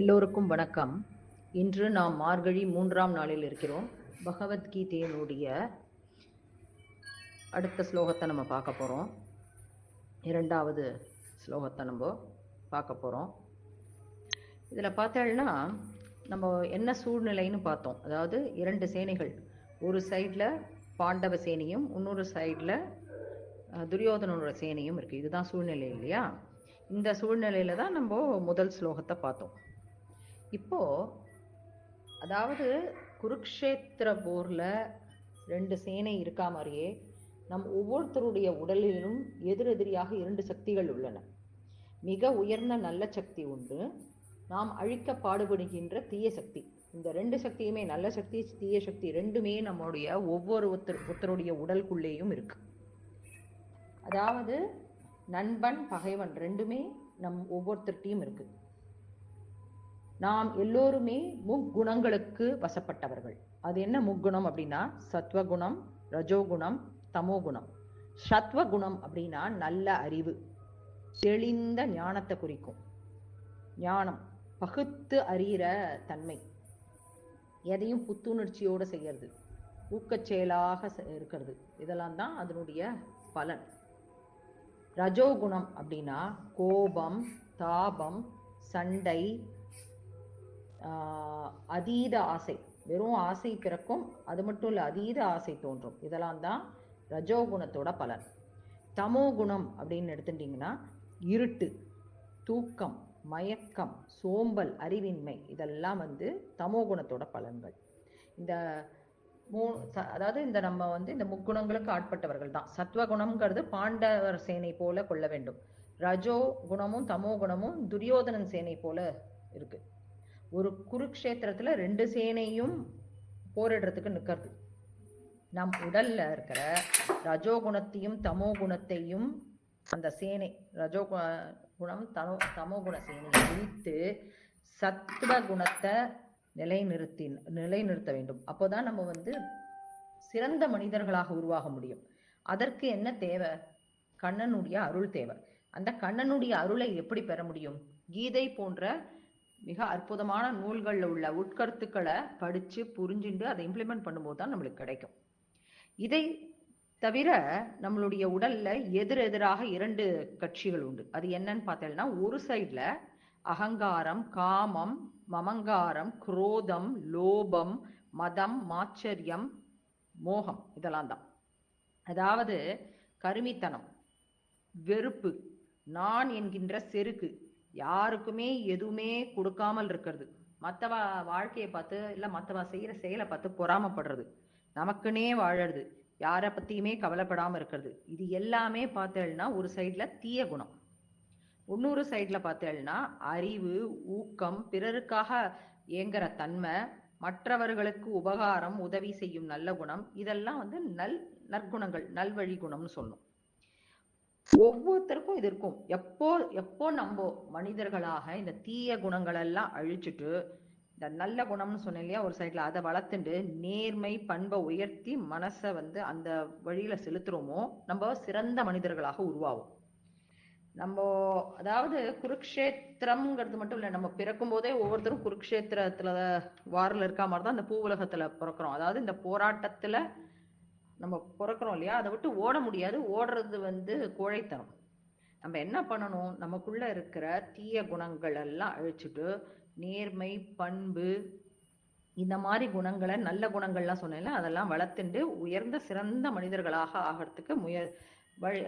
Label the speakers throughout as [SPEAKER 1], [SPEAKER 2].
[SPEAKER 1] எல்லோருக்கும் வணக்கம். இன்று நாம் மார்கழி மூன்றாம் நாளில் இருக்கிறோம். பகவத்கீதையினுடைய அடுத்த ஸ்லோகத்தை நம்ம பார்க்க போகிறோம் இரண்டாவது ஸ்லோகத்தை நம்ம பார்க்க போகிறோம் இதில் பார்த்தோம்னா நம்ம என்ன சூழ்நிலைன்னு பார்த்தோம். அதாவது இரண்டு சேனைகள் ஒரு சைடில் பாண்டவ சேனையும் இன்னொரு சைடில் துரியோதனோட சேனையும் இருக்குது இதுதான் சூழ்நிலை இல்லையா? இந்த சூழ்நிலையில தான் நம்ம முதல் ஸ்லோகத்தை பார்த்தோம். இப்போ அதாவது குருக்ஷேத்திர போர்ல ரெண்டு சேனை இருக்கா மாதிரியே நம் ஒவ்வொருத்தருடைய உடலிலும் எதிரெதிரியாக இரண்டு சக்திகள் உள்ளன. மிக உயர்ந்த நல்ல சக்தி உண்டு. நாம் அழிக்க பாடுபடுகின்ற தீய சக்தி. இந்த ரெண்டு சக்தியுமே நல்ல சக்தி தீய சக்தி ரெண்டுமே நம்மளுடைய ஒவ்வொரு ஒருத்தர் ஒருத்தருடைய உடலுக்குள்ளேயும் இருக்கு. அதாவது நண்பன் பகைவன் ரெண்டுமே நம் ஒவ்வொருத்தர்கிட்டையும் இருக்குது நாம் எல்லோருமே முக்குணங்களுக்கு வசப்பட்டவர்கள். அது என்ன முக்குணம் அப்படின்னா சத்வகுணம் ரஜோகுணம் தமோகுணம். சத்வகுணம் அப்படின்னா நல்ல அறிவு தெளிந்த ஞானத்தை குறிக்கும். ஞானம் பகுத்து அறிகிற தன்மை. எதையும் புத்துணர்ச்சியோடு செய்யறது ஊக்கச்செயலாக இருக்கிறது. இதெல்லாம் தான் அதனுடைய பலன். ரஜோகுணம் அப்படின்னா கோபம் தாபம் சண்டை அதீத ஆசை. வெறும் ஆசை பிறக்கும் அது மட்டும் இல்லை அதீத ஆசை தோன்றும். இதெல்லாம் தான் ரஜோகுணத்தோட பலன். தமோ குணம் அப்படின்னு எடுத்துட்டிங்கன்னா இருட்டு தூக்கம் மயக்கம் சோம்பல் அறிவின்மை இதெல்லாம் வந்து தமோ குணத்தோட பலன்கள். இந்த மூ அதாவது இந்த நம்ம வந்து இந்த முக்குணங்களுக்கு ஆட்பட்டவர்கள் தான். சத்வகுணம்ங்கிறது பாண்டவர் சேனை போல கொள்ள வேண்டும். ரஜோ குணமும் தமோ குணமும் துரியோதனன் சேனை போல இருக்கு. ஒரு குருக்ஷேத்திரத்துல ரெண்டு சேனையும் போரிடுறதுக்கு நிக்கிறது. நம் உடல்ல இருக்கிற ரஜோகுணத்தையும் தமோ குணத்தையும் அந்த சேனை ரஜோ குணம் தமோ தமோ குண சேனையை பிரித்து சத்துவ குணத்தை நிலைநிறுத்தி நிலைநிறுத்த வேண்டும். அப்போதான் நம்ம வந்து சிறந்த மனிதர்களாக உருவாக முடியும். அதற்கு என்ன தேவை? கண்ணனுடைய அருள் தேவை. அந்த கண்ணனுடைய அருளை எப்படி பெற முடியும்? கீதை போன்ற மிக அற்புதமான நூல்களில் உள்ள உட்கருத்துக்களை படித்து புரிஞ்சுண்டு அதை இம்ப்ளிமெண்ட் பண்ணும்போது தான் நம்மளுக்கு கிடைக்கும். இதை தவிர நம்மளுடைய உடல்ல எதிர் எதிராக இரண்டு கட்சிகள் உண்டு. அது என்னன்னு பார்த்தேன்னா ஒரு சைட்ல அகங்காரம் காமம் மமங்காரம் குரோதம் லோபம் மதம் மாச்சரியம் மோகம் இதெல்லாம் தான். அதாவது கருமித்தனம் வெறுப்பு நான் என்கின்ற செருக்கு யாருக்குமே எதுவுமே கொடுக்காமல் இருக்கிறது. மற்றவ வாழ்க்கையை பார்த்து இல்லை மற்றவ செய்யற செயலை பார்த்து பொறாமப்படுறது. நமக்குன்னே வாழறது. யாரை பத்தியுமே கவலைப்படாம இருக்கிறது. இது எல்லாமே பார்த்தேன்னா ஒரு சைட்ல தீய குணம். இன்னொரு சைட்ல பார்த்தேன்னா அறிவு ஊக்கம் பிறருக்காக இயங்குற தன்மை மற்றவர்களுக்கு உபகாரம் உதவி செய்யும் நல்ல குணம் இதெல்லாம் வந்து நல் நற்குணங்கள் நல்வழி குணம்னு சொல்லும். ஒவ்வொருத்தருக்கும் இது இருக்கும். எப்போ எப்போ நம்ம மனிதர்களாக இந்த தீய குணங்கள் எல்லாம் அழிச்சுட்டு இந்த நல்ல குணம்னு சொன்னேன் இல்லையா ஒரு சைட்ல அதை வளர்த்துண்டு நேர்மை பண்பை உயர்த்தி மனசை வந்து அந்த வழியில செலுத்துறோமோ நம்ம சிறந்த மனிதர்களாக உருவாகும் நம்ம அதாவது குருக்ஷேத்திரம்ங்கிறது மட்டும் இல்லை நம்ம பிறக்கும் போதே ஒவ்வொருத்தரும் குருக்ஷேத்திரத்துல வாரில் இருக்க மாதிரி தான் இந்த பூ உலகத்துல பிறக்கிறோம். அதாவது இந்த போராட்டத்துல நம்ம பிறக்கிறோம் இல்லையா? அதை விட்டு ஓட முடியாது. ஓடுறது வந்து கோழைத்தனம். நம்ம என்ன பண்ணணும்? நமக்குள்ள இருக்கிற தீய குணங்கள் எல்லாம் அழிச்சுட்டு நேர்மை பண்பு இந்த மாதிரி குணங்களை நல்ல குணங்கள்லாம் சொன்னேன்ல அதெல்லாம் வளர்த்துண்டு உயர்ந்த சிறந்த மனிதர்களாக ஆகிறதுக்கு முய வழி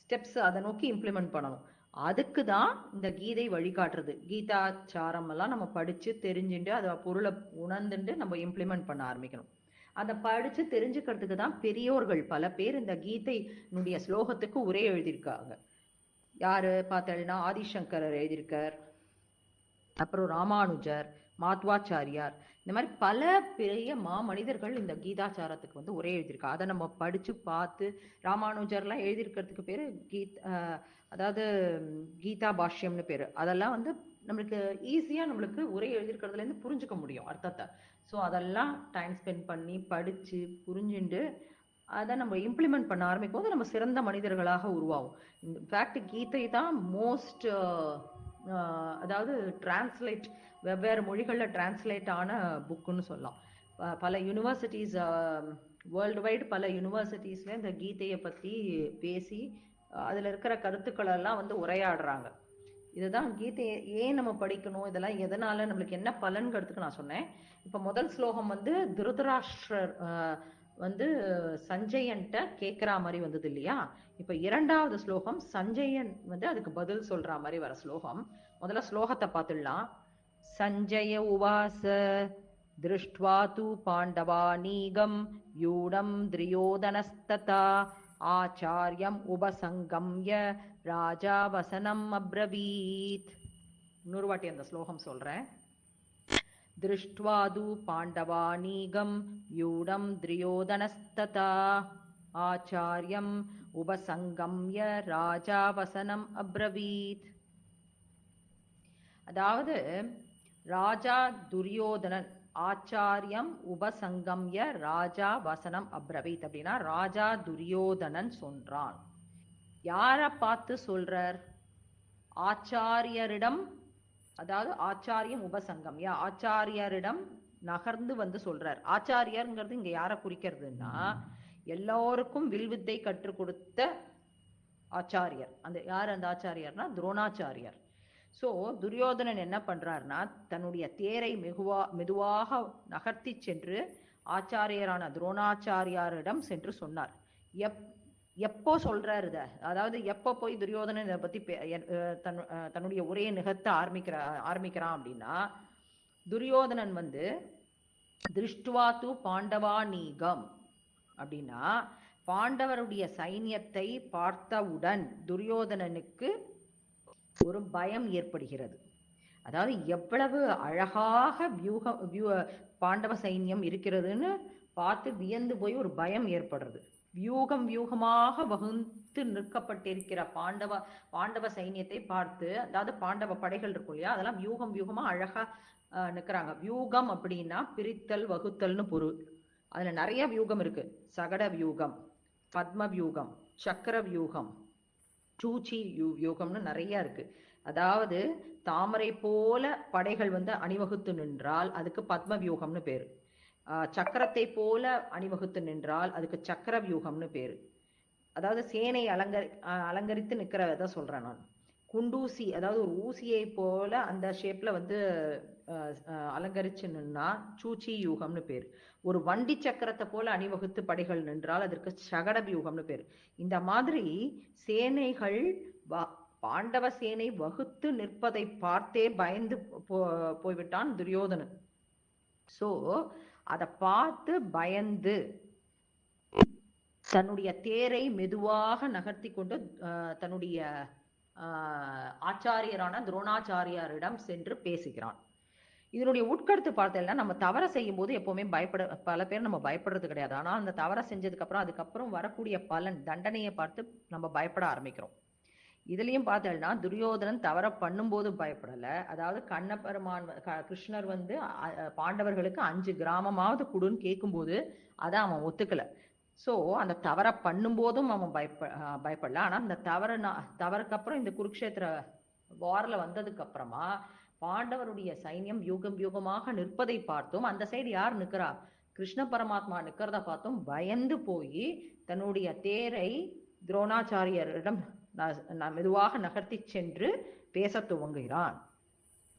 [SPEAKER 1] ஸ்டெப்ஸ் அதை நோக்கி இம்ப்ளிமெண்ட் பண்ணணும். அதுக்கு தான் இந்த கீதை வழிகாட்டுறது. கீதாச்சாரம் எல்லாம் நம்ம படிச்சு தெரிஞ்சுட்டு அதை பொருளை உணர்ந்துட்டு நம்ம இம்ப்ளிமெண்ட் பண்ண ஆரம்பிக்கணும். அதை படிச்சு தெரிஞ்சுக்கிறதுக்கு தான் பெரியோர்கள் பல பேர் இந்த கீதையினுடைய ஸ்லோகத்துக்கு உரை எழுதியிருக்காங்க. யாரு பார்த்தேன்னா ஆதிசங்கரர் எழுதியிருக்கார். அப்புறம் ராமானுஜர் மாத்வாச்சாரியார். இந்த மாதிரி பல பெரிய மா மனிதர்கள் இந்த கீதாச்சாரத்துக்கு வந்து உரை எழுதியிருக்கா. அதை நம்ம படிச்சு பார்த்து ராமானுஜர்லாம் எழுதியிருக்கிறதுக்கு பேரு கீத் அதாவது கீதா பாஷ்யம்னு பேரு. அதெல்லாம் வந்து நம்மளுக்கு ஈஸியா நம்மளுக்கு உரை எழுதியிருக்கிறதுல இருந்து புரிஞ்சுக்க முடியும் அர்த்தத்தை. ஸோ அதெல்லாம் டைம் ஸ்பெண்ட் பண்ணி படித்து புரிஞ்சுண்டு அதை நம்ம இம்ப்ளிமெண்ட் பண்ண ஆரம்பிக்கும் போது நம்ம சிறந்த மனிதர்களாக உருவாகும் இன்ஃபேக்ட் கீதை தான் மோஸ்ட் அதாவது டிரான்ஸ்லேட் வெவ்வேறு மொழிகளில் டிரான்ஸ்லேட் ஆன புக்குன்னு சொல்லலாம். ப- பல யூனிவர்சிட்டிஸ் வேர்ல்டு வைடு பல யூனிவர்சிட்டிஸில் இந்த கீதையை பற்றி பேசி அதில் இருக்கிற கருத்துக்கள் எல்லாம் வந்து உரையாடுறாங்க. இதுதான் கீதையை ஏன் நம்ம படிக்கணும்? இதெல்லாம் எதனால? நம்மளுக்கு என்ன பலன்கிறதுக்கு நான் சொன்னேன். இப்போ முதல் ஸ்லோகம் வந்து திருதராஷ்டிரர் வந்து சஞ்சயன்ட்ட கேட்குற மாதிரி வந்தது இல்லையா? இப்போ இரண்டாவது ஸ்லோகம் சஞ்சயன் வந்து அதுக்கு பதில் சொல்ற மாதிரி வர ஸ்லோகம். முதல்ல ஸ்லோகத்தை பார்த்துடலாம். சஞ்சய உவாச திருஷ்ட்வா தூ பாண்டவானீகம் யூடம் திரியோதனஸ்ததா ஆச்சாரியம் உபசங்கம்ய ராஜா வசனம் அப்ரவீத் இன்னொரு வாட்டி அந்த ஸ்லோகம் சொல்றேன் दृष्ट्वा तु पाण्डवानीगं व्यूढं द्रियोदनस्तथा आचार्यम् उपसङ्गम्य ராஜா வசனம் அப்ரவீத் அதாவது ராஜா துரியோதனன் ஆச்சாரியம் உபசங்கம்ய ராஜா வசனம் அப்ரவீத் அப்படின்னா ராஜா துரியோதனன் சொல்றான் யார பார்த்து சொல்றார்? ஆச்சாரியரிடம் அதாவது ஆச்சாரியம் உபசங்கம்யா ஆச்சாரியரிடம் நகர்ந்து வந்து சொல்றார். ஆச்சாரியர்ங்கிறது இங்க யாரை குறிக்கிறதுன்னா எல்லோருக்கும் வில்வித்தை கற்றுக் கொடுத்த ஆச்சாரியர். அந்த யார் அந்த ஆச்சாரியர்னா? துரோணாச்சாரியர். ஸோ துரியோதனன் என்ன பண்றாருன்னா தன்னுடைய தேரை மெகுவா மெதுவாக நகர்த்தி சென்று ஆச்சாரியரான துரோணாச்சாரியாரிடம் சென்று சொன்னார். எப் எப்போ சொல்றாரு இத? அதாவது எப்போ போய் துரியோதனன் இதை பத்தி தன் தன்னுடைய உரையை நிகழ்த்த ஆரம்பிக்கிற ஆரம்பிக்கிறான் அப்படின்னா துரியோதனன் வந்து திருஷ்டுவா து பாண்டவா நீகம் அப்படின்னா பாண்டவருடைய சைன்யத்தை பார்த்தவுடன் துரியோதனனுக்கு ஒரு பயம் ஏற்படுகிறது. அதாவது எவ்வளவு அழகாக வியூக வியூ பாண்டவ சைன்யம் இருக்கிறதுன்னு பார்த்து வியந்து போய் ஒரு பயம் ஏற்படுறது. வியூகம் வியூகமாக வகுத்து நிற்கப்பட்டிருக்கிற பாண்டவ பாண்டவ சைன்யத்தை பார்த்து அதாவது பாண்டவ படைகள் இருக்கும் இல்லையா? அதெல்லாம் வியூகம் வியூகமா அழகா நிற்கிறாங்க. வியூகம் அப்படின்னா பிரித்தல் வகுத்தல்னு பொருள். அதுல நிறைய வியூகம் இருக்கு. சகட வியூகம் பத்ம வியூகம் சக்கர வியூகம் சூச்சி யூ நிறைய இருக்கு. அதாவது தாமரை போல படைகள் வந்து அணிவகுத்து நின்றால் அதுக்கு பத்ம வியூகம்னு பேரு சக்கரத்தை போல அணிவகுத்து நின்றால் அதுக்கு சக்கர வியூகம்னு பேரு. அதாவது சேனை அலங்கரி அலங்கரித்து நிக்கிறத சொல்றேன் நான். குண்டூசி அதாவது ஒரு ஊசியை போல அந்த ஷேப்ல வந்து அலங்கரிச்சு நின்னா சூச்சி யூகம்னு பேர். ஒரு வண்டி சக்கரத்தை போல அணிவகுத்து படைகள் நின்றால் அதற்கு சகட வியூகம்னு பேர். இந்த மாதிரி சேனைகள் வ- பாண்டவ சேனை வகுத்து நிற்பதை பார்த்தே பயந்து போ போய்விட்டான் துரியோதனன். சோ அதை பார்த்து பயந்து தன்னுடைய தேரை மெதுவாக நகர்த்தி கொண்டு தன்னுடைய ஆச்சாரியரான துரோணாச்சாரியாரிடம் சென்று பேசுகிறான். இதனுடைய உட்கருத்து பார்த்தேன்னா நம்ம தவற செய்யும் போது எப்பவுமே பயப்பட பல பேர் நம்ம பயப்படுறது கிடையாது. ஆனால் அந்த தவற செஞ்சதுக்கு அப்புறம் அதுக்கப்புறம் வரக்கூடிய பலன் தண்டனையை பார்த்து நம்ம பயப்பட ஆரம்பிக்கிறோம். இதுலயும் பார்த்தேன்னா துரியோதனன் தவற பண்ணும்போது பயப்படல. அதாவது கண்ணபெருமான் க- கிருஷ்ணர் வந்து பாண்டவர்களுக்கு அஞ்சு கிராமமாவது கொடுன்னு கேட்கும்போது அதை அவன் ஒத்துக்கல. சோ அந்த தவற பண்ணும்போதும் அவன் பயப்ப பயப்படல. ஆனா அந்த தவற தவறுக்கு அப்புறம் இந்த குருக்ஷேத்திர வாரில் வந்ததுக்கு அப்புறமா பாண்டவருடைய சைன்யம் யூகம் யூகமாக நிற்பதை பார்த்தும் அந்த சைடு யார் நிற்கிறா? கிருஷ்ண பரமாத்மா நிற்கிறத பார்த்தும் பயந்து போய் தன்னுடைய தேரை துரோணாச்சாரியரிடம் ந- ந- மெதுவாக நகர்த்தி சென்று பேச துவங்குகிறான்.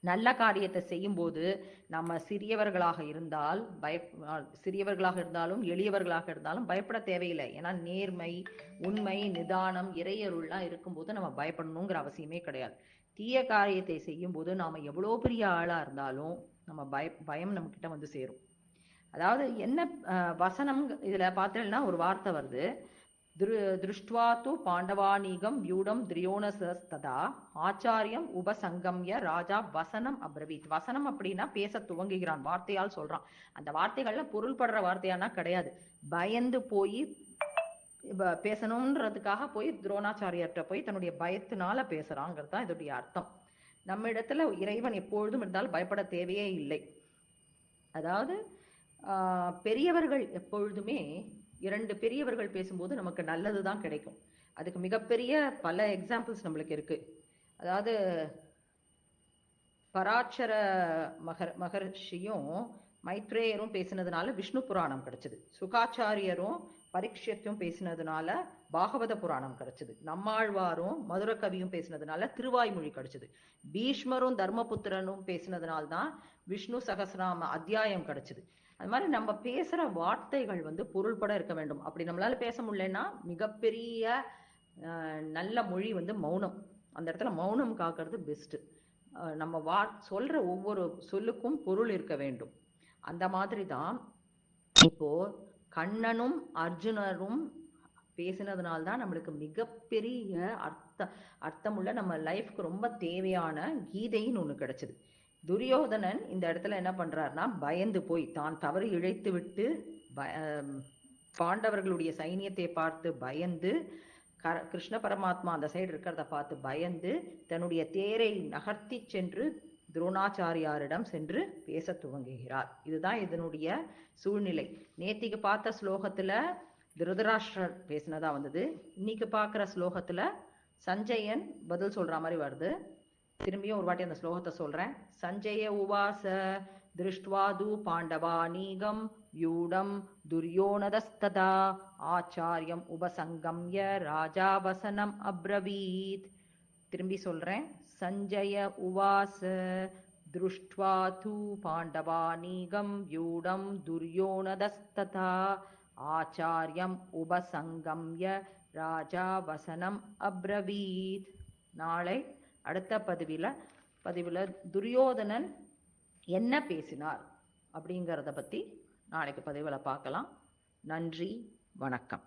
[SPEAKER 1] நல்ல காரியத்தை செய்யும்போது நம்ம சிறியவர்களாக இருந்தால் பய சிறியவர்களாக இருந்தாலும் எளியவர்களாக இருந்தாலும் பயப்பட தேவையில்லை. ஏன்னா நேர்மை உண்மை நிதானம் இறையருள்லாம் இருக்கும்போது நம்ம பயப்படணுங்கிற அவசியமே கிடையாது. தீய காரியத்தை செய்யும்போது நாம எவ்வளோ பெரிய ஆளா இருந்தாலும் நம்ம பய பயம் நம்ம கிட்ட வந்து சேரும். அதாவது என்ன வசனம் இதுல பார்த்தீங்கன்னா ஒரு வார்த்தை வருது. திரு திருஷ்டுவா தூ பாண்டவானீகம் வியூடம் திரியோணசஸ்ததா ஆச்சாரியம் உபசங்கம்ய ராஜா வசனம் அப்ரவீத். வசனம் அப்படின்னா பேச துவங்குகிறான் வார்த்தையால் சொல்றான். அந்த வார்த்தைகள்ல பொருள்படுற வார்த்தையானா கிடையாது. பயந்து போய் பேசணும்ன்றதுக்காக பேசணுன்றதுக்காக போய் துரோணாச்சாரியர்கிட்ட போய் தன்னுடைய பயத்தினால பேசுறாங்கிறது தான் இதோடைய அர்த்தம். நம்ம இடத்துல இறைவன் எப்பொழுதும் இருந்தால் பயப்பட தேவையே இல்லை. அதாவது பெரியவர்கள் எப்பொழுதுமே இரண்டு பெரியவர்கள் பேசும்போது நமக்கு நல்லது தான் கிடைக்கும். அதுக்கு மிகப்பெரிய பல எக்ஸாம்பிள்ஸ் நம்மளுக்கு இருக்கு. அதாவது பராட்சர மகர் மகர்ஷியும் மைத்ரேயரும் பேசினதுனால விஷ்ணு புராணம் கிடைச்சது. சுகாச்சாரியரும் பரீட்சத்தும் பேசினதுனால பாகவத புராணம் கிடைச்சது. நம்மாழ்வாரும் மதுர கவியும் பேசினதுனால திருவாய்மொழி கிடைச்சது. பீஷ்மரும் தர்மபுத்திரனும் பேசினதுனால தான் விஷ்ணு சகசிராம அத்தியாயம் கிடைச்சது. அது மாதிரி நம்ம பேசுற வார்த்தைகள் வந்து பொருள்பட இருக்க வேண்டும். அப்படி நம்மளால பேச முடியலன்னா மிகப்பெரிய நல்ல மொழி வந்து மௌனம். அந்த இடத்துல மௌனம் காக்கிறது பெஸ்ட் நம்ம வா சொல்ற ஒவ்வொரு சொல்லுக்கும் பொருள் இருக்க வேண்டும். அந்த மாதிரி தான் இப்போ கண்ணனும் அர்ஜுனரும் பேசினதுனால தான் நம்மளுக்கு மிகப்பெரிய அர்த்த அர்த்தமுள்ள நம்ம லைஃப்க்கு ரொம்ப தேவையான கீதைன்னு ஒன்று கிடைச்சது. துரியோதனன் இந்த இடத்துல என்ன பண்றாருன்னா பயந்து போய் தான் தவறு இழைத்து விட்டு பாண்டவர்களுடைய சைனியத்தை பார்த்து பயந்து கர கிருஷ்ண பரமாத்மா அந்த சைடு இருக்கிறத பார்த்து பயந்து தன்னுடைய தேரை நகர்த்தி சென்று துரோணாச்சாரியாரிடம் சென்று பேச துவங்குகிறார். இதுதான் இதனுடைய சூழ்நிலை. நேத்திக்கு பார்த்த ஸ்லோகத்துல திருதராஷ்டிரர் பேசினதா வந்தது. இன்னைக்கு பார்க்குற ஸ்லோகத்துல சஞ்சயன் பதில் சொல்ற மாதிரி வருது. திரும்பியும் ஒரு வாட்டி அந்த ஸ்லோகத்தை சொல்றேன். சஞ்சய உவாச திருஷ்டுவாது பாண்டவானீகம் யூடம் துரியோணதஸ்ததா ஆச்சாரியம் உபசங்கம்ய ராஜாவசனம் அப்ரவீத். திரும்பி சொல்றேன். சஞ்சய உவாச. திருஷ்ட்வா தூ பாண்டவானீகம் யூடம் துரியோணதஸ்ததா. ஆச்சாரியம் உபசங்கம்ய ராஜா வசனம் அப்ரவீத். நாளை அடுத்த பதிவில் பதிவில் துரியோதனன் என்ன பேசினார் அப்படிங்கிறத பற்றி நாளைக்கு பதிவில் பார்க்கலாம். நன்றி வணக்கம்.